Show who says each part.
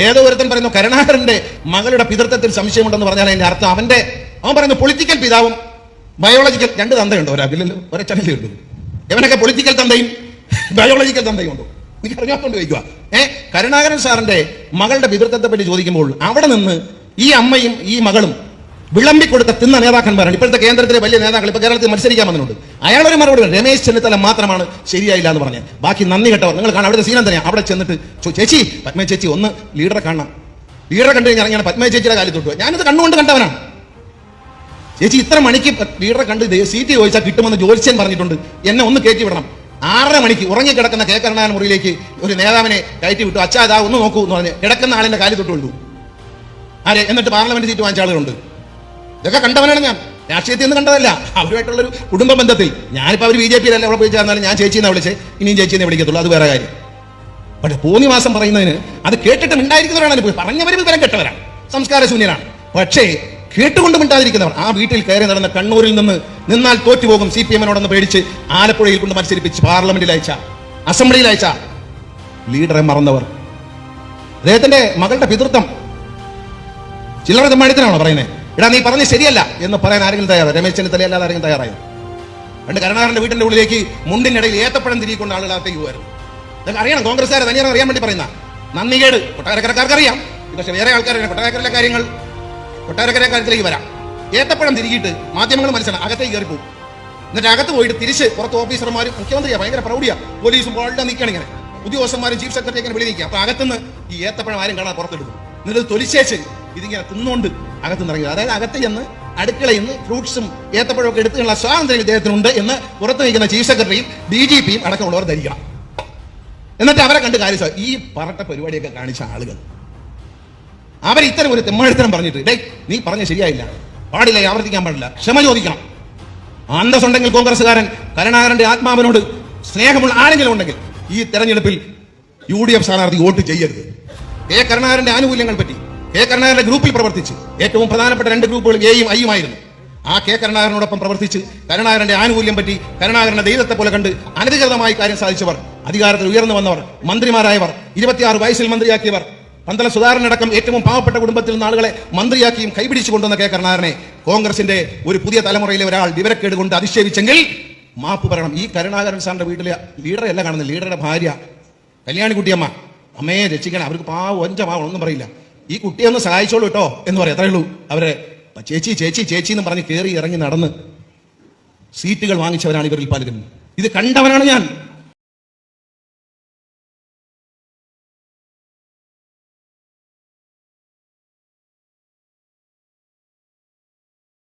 Speaker 1: ഏതോ ഒരുത്തൻ പറയുന്നു കരുണാകരന്റെ മകളുടെ പിതൃത്വത്തിൽ സംശയമുണ്ടെന്ന് പറഞ്ഞാൽ അതിന്റെ അർത്ഥം അവന്റെ അവൻ പറയുന്നു പൊളിറ്റിക്കൽ പിതാവും ബയോളജിക്കൽ രണ്ട് തന്തയുണ്ടോ ഒരേ ഒരച്ചനല്ലേ ഉണ്ടോ ഇവനൊക്കെ പൊളിറ്റിക്കൽ തന്തയും ബയോളജിക്കൽ തന്തയും ഉണ്ടോ? എനിക്ക് അറിഞ്ഞാത്തോണ്ട് ചോദിക്കുക ഏ കരുണാകരൻ സാറിന്റെ മകളുടെ പിതൃത്വത്തെ പറ്റി ചോദിക്കുമ്പോൾ അവിടെ നിന്ന് ഈ അമ്മയും ഈ മകളും വിളമ്പിക്കൊടുത്ത തിന്ന നേതാക്കന്മാരാണ്. ഇപ്പോഴത്തെ കേന്ദ്രത്തിലെ വലിയ നേതാക്കൾ ഇപ്പോൾ കേരളത്തിൽ മത്സരിക്കാൻ വന്നിട്ടുണ്ട്. അയാളൊരു മറുപടി രമേശ് ചെന്നിത്തല മാത്രമാണ് ശരിയായില്ല എന്ന് പറഞ്ഞത്. ബാക്കി നന്ദി കേട്ടവർ നിങ്ങൾ കാണാം അവിടുത്തെ സീനം തന്നെയാണ് അവിടെ ചെന്നിട്ട് ചേച്ചി പത്മ ചേച്ചി ഒന്ന് ലീഡറെ കാണണം. ലീഡറെ കണ്ടു കഴിഞ്ഞാൽ ഞാൻ പത്മ ചേച്ചിയുടെ കാലത്ത് തൊട്ടു. ഞാനിത് കണ്ണുകൊണ്ട് കണ്ടവനാണ്. ചേച്ചി ഇത്ര മണിക്ക് ലീഡറെ കണ്ട് സീറ്റ് ചോദിച്ചാൽ കിട്ടുമെന്ന് ജോലിച്ചൻ പറഞ്ഞിട്ടുണ്ട്. എന്നെ ഒന്ന് കയറ്റി വിടണം. ആറര മണിക്ക് ഉറങ്ങിക്കിടക്കുന്ന കെ കരുണാകരൻ മുറിയിലേക്ക് ഒരു നേതാവിനെ കയറ്റി വിട്ടു. അച്ഛാ ഒന്ന് നോക്കൂ എന്ന് പറഞ്ഞ് കിടക്കുന്ന ആളിന്റെ കാലിൽ തൊട്ടുള്ളൂ ആരെ? എന്നിട്ട് പാർലമെന്റ് സീറ്റ് വാങ്ങിച്ച ആളുകളുണ്ട്. ഇതൊക്കെ കണ്ടവനാണ് ഞാൻ. രാഷ്ട്രീയത്തിൽ നിന്ന് കണ്ടതല്ല. അവരുമായിട്ടുള്ളൊരു കുടുംബ ബന്ധത്തിൽ. ഞാനിപ്പോൾ അവർ ബി ജെ പിയിലല്ല അവിടെ പോയി ചേർന്നാലും ഞാൻ ചേച്ചിനെ വിളിച്ച്. ഇനിയും ചേച്ചിനെ വിളിക്കത്തുള്ളൂ. അത് വേറെ കാര്യം. പക്ഷെ പൂന്നി മാസം പറയുന്നതിന് അത് കേട്ടിട്ട് മിണ്ടായിരിക്കുന്നവരാണ് പോയി. പറഞ്ഞവരും വിവരം കെട്ടവരാണ്. സംസ്കാര ശൂന്യനാണ് പക്ഷേ കേട്ടുകൊണ്ട് മിണ്ടാതിരിക്കുന്നവർ. ആ വീട്ടിൽ കയറി നടന്ന കണ്ണൂരിൽ നിന്ന് നിന്നാൽ തോറ്റുപോകും സി പി എമ്മിനോടൊന്ന് പേടിച്ച് ആലപ്പുഴയിൽ കൊണ്ട് മത്സരിപ്പിച്ച് പാർലമെന്റിൽ അയച്ച. അസംബ്ലിയിൽ അയച്ച. ലീഡറെ മറന്നവർ. അദ്ദേഹത്തിന്റെ മകളുടെ പിതൃത്വം. ചില്ലറ തെമ്മാടിത്തനാണോ പറയുന്നത് എടാ നീ പറഞ്ഞ് ശരിയല്ല എന്ന് പറയാൻ ആരെങ്കിലും തയ്യാറോ രമേശ് ചെന്നിത്തല അല്ലാതെ ആരെങ്കിലും തയ്യാറായോ? പണ്ട് കരുണാകരന്റെ വീടിന്റെ ഉള്ളിലേക്ക് മുണ്ടിനിടയിൽ ഏത്തപ്പഴം തിരികൊണ്ട് ആളുകളകത്തേക്ക് പോകുമായിരുന്നു ഇതൊക്കെ അറിയണം കോൺഗ്രസ്സുകാരെ തന്നെയാണ് അറിയാൻ വേണ്ടി പറയുന്ന. നന്ദികേട് കൊട്ടാരക്കരക്കാർക്ക് അറിയാം. പക്ഷെ വേറെ ആൾക്കാരെ കൊട്ടാരക്കരയിലെ കാര്യങ്ങൾ കൊട്ടാരക്കര കാര്യത്തിലേക്ക് വരാം. ഏത്തപ്പഴം തിരികിട്ട് മാധ്യമങ്ങൾ മനസ്സിലാണ് അകത്തേക്ക് കയറി പോകും. എന്നിട്ട് അകത്ത് പോയിട്ട് തിരിച്ച് പുറത്ത് ഓഫീസർമാരും മുഖ്യമന്ത്രിയാ ഭയങ്കര പ്രൗഢിയാ. പോലീസും വളരെ നിൽക്കണം ഇങ്ങനെ. ഉദ്യോഗസ്ഥന്മാരും ചീഫ് സെക്രട്ടറി ഇങ്ങനെ വിളി നിൽക്കുക അപ്പൊ അകത്തുനിന്ന് ഈ ഏത്തപ്പഴം ആരും കാണാൻ പുറത്തെടുക്കും. എന്നിട്ട് തൊലിച്ചേച്ച് ഇതിങ്ങനെ തിന്നുകൊണ്ട് അകത്ത് നിറയുക അതായത് അകത്ത് ചെന്ന് അടുക്കളയിൽ നിന്ന് ഫ്രൂട്ട്സും ഏത്തപ്പഴമൊക്കെ എടുത്തുള്ള സ്വാതന്ത്ര്യം ഇദ്ദേഹത്തിനുണ്ട് എന്ന് പുറത്തു നിൽക്കുന്ന ചീഫ് സെക്രട്ടറിയും ഡി ജി പിയും അടക്കമുള്ളവർ ധരിക്കണം. എന്നിട്ട് അവരെ കണ്ട് കാര്യം ഈ പറട്ട പരിപാടിയൊക്കെ കാണിച്ച ആളുകൾ. അവർ ഇത്തരം ഒരു തെമ്മാടിത്തരം പറഞ്ഞിട്ട് ഡേ നീ പറഞ്ഞ ശരിയായില്ല. പാടില്ല ആവർത്തിക്കാൻ പാടില്ല. ക്ഷമ ചോദിക്കണം. അന്തസ്സുണ്ടെങ്കിൽ കോൺഗ്രസ്സുകാരൻ കരുണാകരന്റെ ആത്മാവിനോട് സ്നേഹമുള്ള ആരെങ്കിലും ഉണ്ടെങ്കിൽ ഈ തെരഞ്ഞെടുപ്പിൽ യു ഡി എഫ് സ്ഥാനാർത്ഥി വോട്ട് ചെയ്യരുത്. കെ കരുണാകരന്റെ ആനുകൂല്യങ്ങൾ പറ്റി കെ കരുണാകരന്റെ ഗ്രൂപ്പിൽ പ്രവർത്തിച്ച് ഏറ്റവും പ്രധാനപ്പെട്ട രണ്ട് ഗ്രൂപ്പുകൾ എയും ഐയും ആയിരുന്നു. ആ കെ കരുണാകരനോടൊപ്പം പ്രവർത്തിച്ച് കരുണാകരന്റെ ആനുകൂല്യം പറ്റി കരുണാകരന്റെ ദൈവത്തെ പോലെ കണ്ട് അനധികൃതമായി കാര്യം സാധിച്ചവർ അധികാരത്തിൽ ഉയർന്നു വന്നവർ മന്ത്രിമാരായവർ ഇരുപത്തിയാറ് വയസ്സിൽ മന്ത്രിയാക്കിയവർ പന്തല സുധാകരനടക്കം ഏറ്റവും പാവപ്പെട്ട കുടുംബത്തിൽ നിന്ന് ആളുകളെ മന്ത്രിയാക്കിയും കൈപിടിച്ചു കൊണ്ടുവന്ന കെ കരുണാകരനെ കോൺഗ്രസിന്റെ ഒരു പുതിയ തലമുറയിലെ ഒരാൾ വിവരക്കേട് കൊണ്ട് അധിക്ഷേപിച്ചെങ്കിൽ മാപ്പ് പറയണം. ഈ കരുണാകരൻ സാറിന്റെ വീട്ടിലെ ലീഡറെ അല്ല കാണുന്നത്. ലീഡറുടെ ഭാര്യ. കല്യാണിക്കുട്ടിയമ്മ. അമ്മയെ രക്ഷിക്കണം. അവർക്ക് പാവം ഒഞ്ച പാവം ഒന്നും പറയില്ല. ഈ കുട്ടിയെ ഒന്ന് സഹായിച്ചോളൂ കേട്ടോ എന്ന് പറയാം. അത്രേ ഉള്ളൂ. അവരെ ചേച്ചി ചേച്ചി ചേച്ചി എന്ന് പറഞ്ഞ് കയറി ഇറങ്ങി നടന്ന് സീറ്റുകൾ വാങ്ങിച്ചവരാണ് ഇവരിൽ പലരും. ഇത് കണ്ടവനാണ് ഞാൻ.